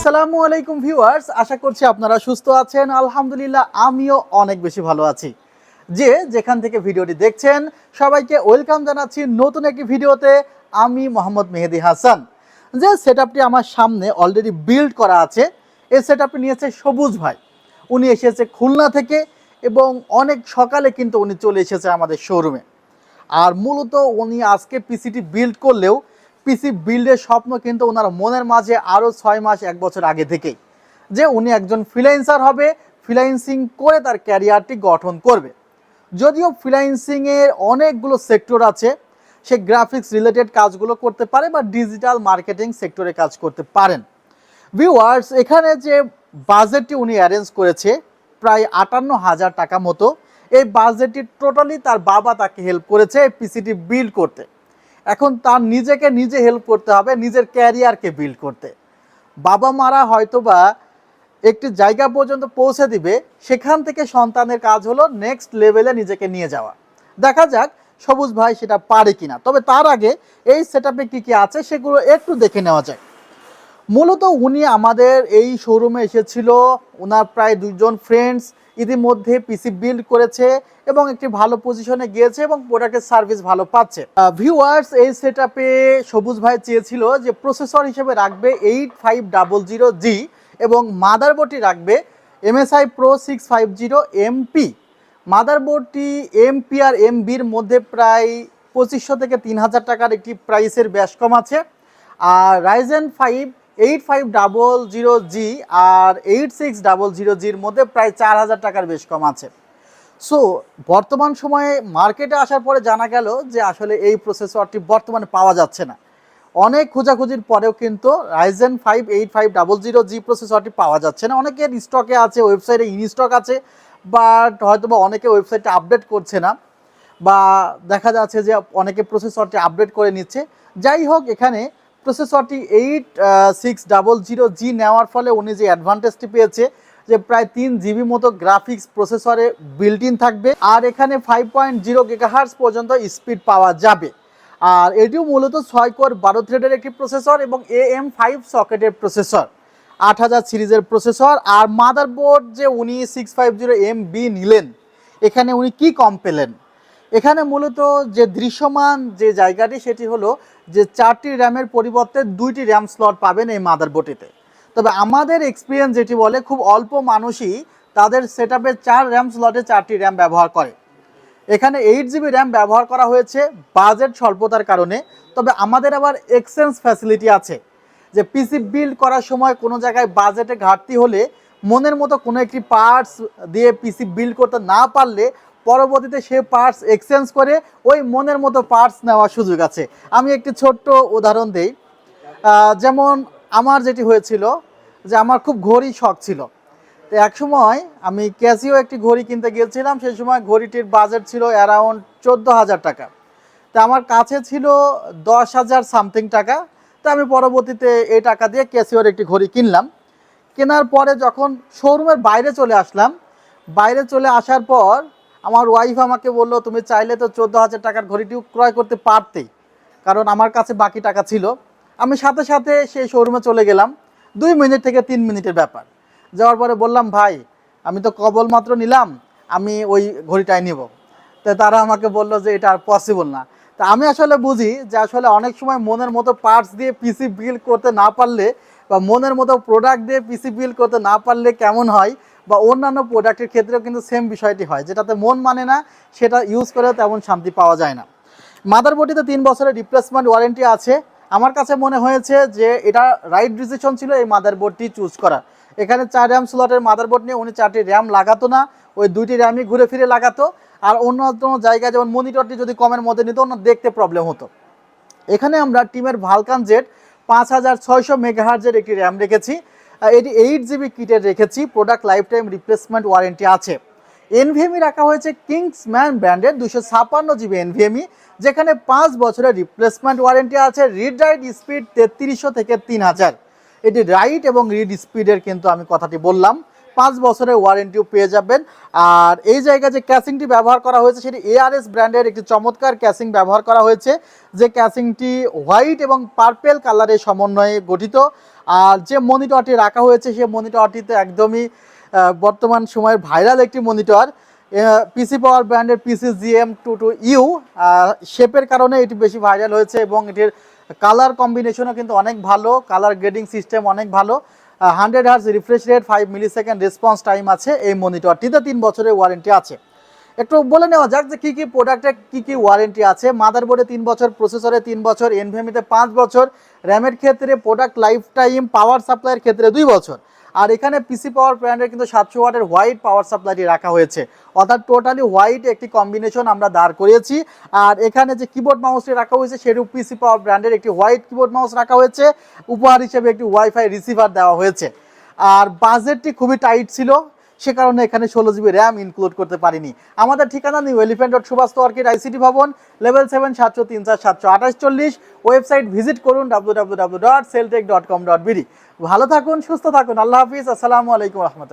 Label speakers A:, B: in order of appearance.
A: আসসালামু আলাইকুম ভিউয়ার্স, আশা করছি আপনারা সুস্থ আছেন। আলহামদুলিল্লাহ, আমিও অনেক বেশি ভালো আছি। যে যেখান থেকে ভিডিওটি দেখছেন, সবাইকে ওয়েলকাম জানাচ্ছি নতুন একটি ভিডিওতে। আমি মোহাম্মদ মেহেদি হাসান। যে সেট আমার সামনে অলরেডি বিল্ড করা আছে, এই সেট নিয়েছে সবুজ ভাই। উনি এসেছে খুলনা থেকে এবং অনেক সকালে কিন্তু উনি চলে এসেছে আমাদের শোরুমে আর মূলত উনি আজকে পিসিটি বিল্ড করলেও পিসি বিল্ডের স্বপ্ন কিন্তু ওনার মনের মাঝে আরও ছয় মাস, এক বছর আগে থেকেই। যে উনি একজন ফ্রিল্যান্সার হবে ফ্রিল্যান্সিং করে তার ক্যারিয়ারটি গঠন করবে। যদিও ফ্রিল্যান্সিংয়ের অনেকগুলো সেক্টর আছে, সে গ্রাফিক্স রিলেটেড কাজগুলো করতে পারে বা ডিজিটাল মার্কেটিং সেক্টরে কাজ করতে পারেন। ভিউয়ার্স এখানে যে বাজেটটি উনি অ্যারেঞ্জ করেছে, প্রায় আটান্ন হাজার টাকা মতো, এই বাজেটটি টোটালি তার বাবা তাকে হেল্প করেছে পিসিটি বিল্ড করতে। এখন তার নিজেকে নিজে হেল্প করতে হবে, নিজের ক্যারিয়ারকে বিল্ড করতে। বাবা মারা হয়তোবা একটি জায়গা পর্যন্ত পৌঁছে দিবে, সেখান থেকে সন্তানের কাজ হলো নেক্সট লেভেলে নিজেকে নিয়ে যাওয়া। দেখা যাক সবুজ ভাই সেটা পারে কিনা। তবে তার আগে এই সেট আপে কী কী আছে সেগুলো একটু দেখে নেওয়া যায় মূলত উনি আমাদের এই শোরুমে এসেছিল ওনার প্রায় দুজন ফ্রেন্ডস ইতিমধ্যে পিসি বিল্ড করেছে এবং একটি ভালো পজিশনে গিয়েছে এবং প্রোডাক্টের সার্ভিস ভালো পাচ্ছে। ভিউয়ার্স এই সেট সবুজ ভাই চেয়েছিল যে প্রসেসর হিসেবে রাখবে eight five double zero G এবং মাদারবোর্ডটি রাখবে MSI pro six five zero MP মাদারবোর্ডটি MP আর এমবির মধ্যে প্রায় পঁচিশশো থেকে তিন হাজার টাকার একটি প্রাইসের ব্যাস কম আছে। আর Ryzen five eight five double zero G আর এইট সিক্স ডাবল জিরো জির মধ্যে প্রায় চার হাজার টাকার বেশ কম আছে। সো বর্তমান সময়ে মার্কেটে আসার পরে জানা গেল যে আসলে এই প্রসেসরটি বর্তমানে পাওয়া যাচ্ছে না। অনেক খোঁজাখুঁজির পরেও কিন্তু Ryzen five eight five double zero G প্রসেসরটি পাওয়া যাচ্ছে না। অনেকের স্টকে আছে ওয়েবসাইটে ইন স্টক আছে বাট হয়তো বা অনেকে ওয়েবসাইটটা আপডেট করছে না বা দেখা যাচ্ছে যে অনেকে প্রসেসরটি আপডেট করে নিচ্ছে। যাই হোক, এখানে প্রসেসরটি eight six double zero G নেওয়ার ফলে উনি যে অ্যাডভান্টেজটি পেয়েছে যে প্রায় তিন জিবি মতো গ্রাফিক্স প্রসেসরে বিল্ট ইন থাকবে। আর এখানে ফাইভ পয়েন্ট জিরো গিগাহার্স পর্যন্ত স্পিড পাওয়া যাবে। আর এটিও মূলত ছয় কোর বারো থ্রেডের একটি প্রসেসর এবং এ এম ফাইভ সকেটের প্রসেসর আট হাজার সিরিজের প্রসেসর আর মাদারবোর্ড যে উনি six five zero M B নিলেন, এখানে উনি কি কম পেলেন? এখানে মূলত যে দৃশ্যমান যে জায়গাটি, সেটি হলো যে চারটি র্যামের পরিবর্তে দুইটি র্যাম স্লট পাবেন এই মাদারবোর্ডটিতে তবে আমাদের এক্সপিরিয়েন্স যেটি বলে, খুব অল্প মানুষই তাদের সেট আপে চার র্যাম স্লটে চারটি র্যাম ব্যবহার করে। এখানে এইট জিবি র্যাম ব্যবহার করা হয়েছে বাজেট স্বল্পতার কারণে। তবে আমাদের আবার এক্সচেঞ্জ ফ্যাসিলিটি আছে, যে পিসি বিল্ড করার সময় কোনো জায়গায় বাজেটে ঘাটতি হলে মনের মতো কোনো একটি পার্টস দিয়ে পিসি বিল্ড করতে না পারলে পরবর্তীতে সে পার্টস এক্সচেঞ্জ করে ওই মনের মতো পার্টস নেওয়ার সুযোগ আছে। আমি একটি ছোট্ট উদাহরণ দিই। যেমন আমার যেটি হয়েছিল যে আমার খুব ঘড়ি শখ ছিল। তো এক সময় আমি ক্যাসিও একটি ঘড়ি কিনতে গিয়েছিলাম, সেই সময় ঘড়িটির বাজেট ছিল অ্যারাউন্ড চোদ্দ হাজার টাকা। তো আমার কাছে ছিল দশ হাজার সামথিং টাকা। তো আমি পরবর্তীতে এই টাকা দিয়ে ক্যাসিওর একটি ঘড়ি কিনলাম। কেনার পরে যখন শোরুমের বাইরে চলে আসলাম, বাইরে চলে আসার পর আমার ওয়াইফ আমাকে বলল, তুমি চাইলে তো চোদ্দ হাজার টাকার ঘড়িটিও ক্রয় করতে পারতেই। কারণ আমার কাছে বাকি টাকা ছিল। আমি সাথে সাথে সেই শোরুমে চলে গেলাম। দুই মিনিট থেকে তিন মিনিটের ব্যাপার। যাওয়ার পরে বললাম, ভাই, আমি তো কবল মাত্র নিলাম, আমি ওই ঘড়িটাই নিব। তো তারা আমাকে বলল যে, এটা আর পসিবল না। তা আমি আসলে বুঝি যে, আসলে অনেক সময় মনের মতো পার্টস দিয়ে পিসি বিল করতে না পারলে বা মনের মতো প্রোডাক্ট দিয়ে পিসি বিল করতে না পারলে কেমন হয় বা অন্যান্য প্রোডাক্টের ক্ষেত্রেও কিন্তু সেম বিষয়টি হয়, যেটাতে মন মানে না, সেটা ইউজ করেও তেমন শান্তি পাওয়া যায় না। মাদারবোর্ডটিতে তিন বছরের রিপ্লেসমেন্ট ওয়ারেন্টি আছে। আমার কাছে মনে হয়েছে যে এটা রাইট ডিসিশন ছিল এই মাদারবোর্ডটি চুজ করা এখানে চার র্যাম স্লটের মাদারবোর্ড নিয়ে উনি চারটি র্যাম লাগাতো না, ওই দুইটি র্যামই ঘুরে ফিরে লাগাতো। আর অন্য কোনো জায়গায় যেমন মনিটরটি যদি কমের মধ্যে নিত অন্য দেখতে প্রবলেম হতো। এখানে আমরা টিমের ভালকান জেট পাঁচ হাজার ছয়শো মেগাহার্জের একটি র্যাম রেখেছি। এটি এইট জিবি কিটে রেখেছি product life time replacement warranty আছে এনভিএমই রাখা হয়েছে কিংসম্যান ব্র্যান্ডের দুশো ছাপান্ন জিবি এনভিএমই যেখানে পাঁচ বছরের রিপ্লেসমেন্ট ওয়ারেন্টি আছে রিড রাইট স্পিড তেত্রিশশো থেকে তিন হাজার। এটি রাইট এবং রিড স্পিডের কিন্তু আমি কথাটি বললাম। পাঁচ বছরের ওয়ারেন্টিও পেয়ে যাবেন। আর এই জায়গায় যে ক্যাসিংটি ব্যবহার করা হয়েছে, সেটি এআরএস ব্র্যান্ডের একটি চমৎকার ক্যাসিং ব্যবহার করা হয়েছে। যে ক্যাসিংটি হোয়াইট এবং পার্পেল কালারের সমন্বয়ে গঠিত। আর যে মনিটরটি রাখা হয়েছে, সেই মনিটরটিতে একদমই বর্তমান সময়ের ভাইরাল একটি মনিটর পিসি পাওয়ার ব্র্যান্ডের PC GM two two U শেপের কারণে এটি বেশি ভাইরাল হয়েছে এবং এটির কালার কম্বিনেশনও কিন্তু অনেক ভালো কালার গ্রেডিং সিস্টেম অনেক ভালো। Hundred hertz refresh rate five millisecond response time আছে, এই মনিটরটিতে তিন বছরের ওয়ারেন্টি আছে। একটু বলে নেওয়া যাক যে কী কী প্রোডাক্টে কী কী ওয়ারেন্টি আছে। মাদারবোর্ডে তিন বছর প্রসেসরে তিন বছর এনভিএমিতে পাঁচ বছর র্যামের ক্ষেত্রে প্রোডাক্ট লাইফ টাইম পাওয়ার সাপ্লাইয়ের ক্ষেত্রে দুই বছর। আর এখানে পিসি পাওয়ার ব্র্যান্ডের কিন্তু সাতশো ওয়াটের হোয়াইট পাওয়ার সাপ্লাইটি রাখা হয়েছে। অর্থাৎ টোটালি হোয়াইট একটি কম্বিনেশন আমরা দাঁড় করিয়েছি। আর এখানে যে কিবোর্ড মাউসটি রাখা হয়েছে, সেরূপ পিসি পাওয়ার ব্র্যান্ডের একটি হোয়াইট কিবোর্ড মাউস রাখা হয়েছে। উপহার হিসেবে একটি ওয়াইফাই রিসিভার দেওয়া হয়েছে। আর বাজেটটি খুবই টাইট ছিল। সে কারণে এখানে ষোলো জিবি র্যাম ইনক্লুড করতে পারিনি। আমাদের ঠিকানা New Elephant dot Subhash Orchid ICT ভবন লেভেল সেভেন সাতশো তিন চার সাতশো আঠাশ চল্লিশ। ওয়েবসাইট ভিজিট করুন W W W dot Celltech dot com dot BD ভালো থাকুন, সুস্থ থাকুন, আল্লাহ হাফিজ, আসসালামু আলাইকুম রহমতুল্লাহ।